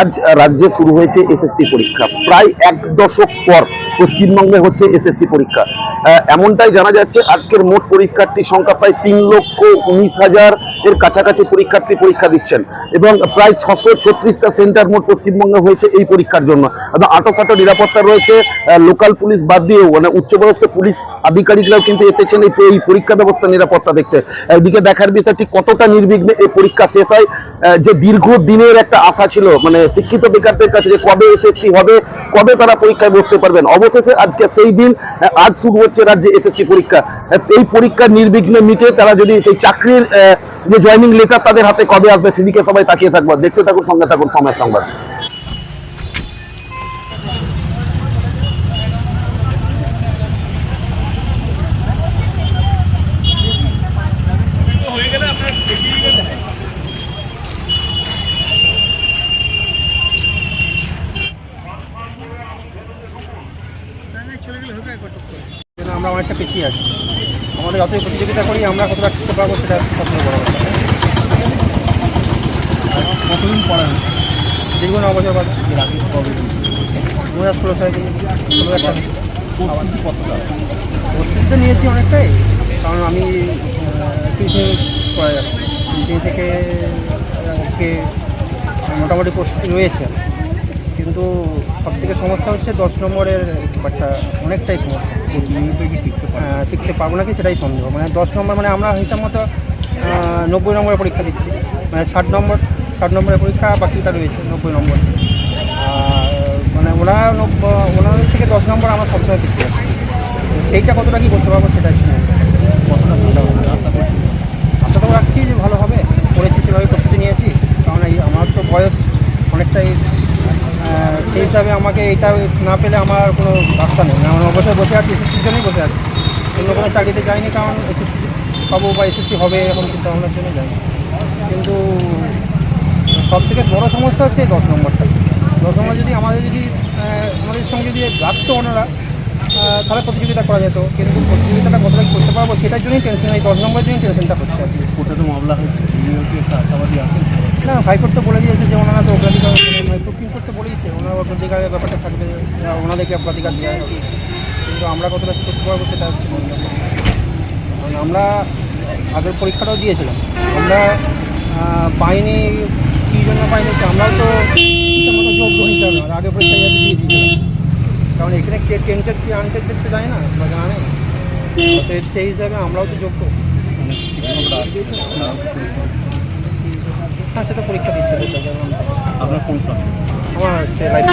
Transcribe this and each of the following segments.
আজ রাজ্যে শুরু হয়েছে এসএসসি পরীক্ষা। প্রায় এক দশক পর পশ্চিমবঙ্গে হচ্ছে এসএসসি পরীক্ষা। এমনটাই জানা যাচ্ছে, আজকের মোট পরীক্ষার্থীর সংখ্যা প্রায় তিন লক্ষ উনিশ হাজার এর কাছাকাছি পরীক্ষার্থী পরীক্ষা দিচ্ছেন। এবং প্রায় ছশো ছত্রিশটা সেন্টার মোট পশ্চিমবঙ্গে হয়েছে এই পরীক্ষার জন্য। এবং আটোসাটো নিরাপত্তা রয়েছে লোকাল পুলিশ বাদ দিয়েও মানে উচ্চপদস্থ পুলিশ আধিকারিকরাও কিন্তু এসেছেন এই পরীক্ষা ব্যবস্থা নিরাপত্তা দেখতে। এদিকে দেখার বিষয়টি কতটা নির্বিঘ্নে এই পরীক্ষা শেষ হয়? যে দীর্ঘ দিনের একটা আশা ছিল মানে শিক্ষিত বেকারদের কাছে যে কবে এসএসসি হবে কবে তারা পরীক্ষায় বসতে পারবেন? অবশেষে আজকে সেই দিন আজ শুরু হচ্ছে রাজ্যে এসএসসি পরীক্ষা। এই পরীক্ষা নির্বিঘ্নে মিটে তারা যদি সেই চাকরির যে জয়নিং লেটার তাদের হাতে কবে আসবে, সেদিকে সবাই তাকিয়ে থাকব। দেখতে থাকুন, সঙ্গে থাকুন সময়ের সংবাদ। আমরা অনেকটা পিছিয়ে আছি। আমাদের যতই প্রতিযোগিতা করি আমরা কতটা টিকতে পারব সেটা সবথেকে বড় কথা কতদিন পড়া দীর্ঘ ন বছর বাদে। দু হাজার ষোলো সালে ষোলো একটা প্রস্তুতি তো নিয়েছি অনেকটাই কারণ আমি টিউশন করা যাচ্ছি টিউশন থেকে আজকে মোটামুটি প্রস্তুতি রয়েছে। কিন্তু সব থেকে সমস্যা হচ্ছে দশ নম্বরের ব্যাপারটা অনেকটাই সমস্যা। টিকতে পারব নাকি সেটাই সন্দেহ। মানে দশ নম্বর মানে আমরা হিসাব মতো নব্বই নম্বরের পরীক্ষা দিচ্ছি। মানে ষাট নম্বর, ষাট নম্বরের পরীক্ষা বাকিটা রয়েছে, নব্বই নম্বর। মানে ওরা ওনাদের থেকে দশ নম্বর আমরা সবসময় তো সেইটা কতটা কি করতে পারব সেটাই কতটা সুবিধা হবে? আশা করছি তো রাখছি যে ভালো হবে। পড়েছি সেভাবে প্রস্তুতি নিয়েছি। কারণ এই আমার তো বয়স অনেকটাই সেই হিসাবে আমাকে এটা না পেলে আমার কোনো রাস্তা নেই। আমার অবশ্যই বসে আছি এসএসসির জন্যই বসে আছি। অন্য কোনো চাকরিতে যাইনি কারণ এসএসসি পাবো বা এসএসসি হবে এরকম চিন্তা ভাবনার জন্য যাইনি কিন্তু সব থেকে বড়ো সমস্যা হচ্ছে দশ নম্বরটা। দশ নম্বর যদি আমাদের যদি আমাদের সঙ্গে যদি রাখতো ওনারা তাহলে প্রতিযোগিতা করা যেত। কিন্তু প্রতিযোগিতাটা কতটা করতে পারব সেটার জন্যই টেনশন এই দশ নম্বরের জন্যই টেনশনটা হচ্ছে। আর কি তো মামলা হচ্ছে আশাবাদী আছেন? না হাইকোর্ট তো বলে দিয়েছে যে ওনারা তো অগ্রাধিকার মানে সুপ্রিম কোর্ট তো বলেইছে ওনার অগ্রাধিকারের ব্যাপারটা থাকবে ওনাদেরকে অগ্রাধিকার দেওয়া কিন্তু আমরা কতটা করতে পারব সেটা কারণ আমরা আগের পরীক্ষাটাও দিয়েছিলাম। আমরা পাইনি, কী জন্য পাইনি আমরাও তো যোগ্য হিসাবে আগের পরীক্ষা যাতে কারণ এখানে কে, টেন্টেড কি, আনটেন্টেড তো যায় না, বা জানা। অতএব সেই হিসাবে আমরাও তো যোগ্য। আছে তারাও পরীক্ষা দিচ্ছে আপনার কোন সাবজেক্ট আমার হচ্ছে লাইফ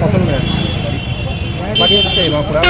কখন বাড়ি হচ্ছে বাঁকুড়া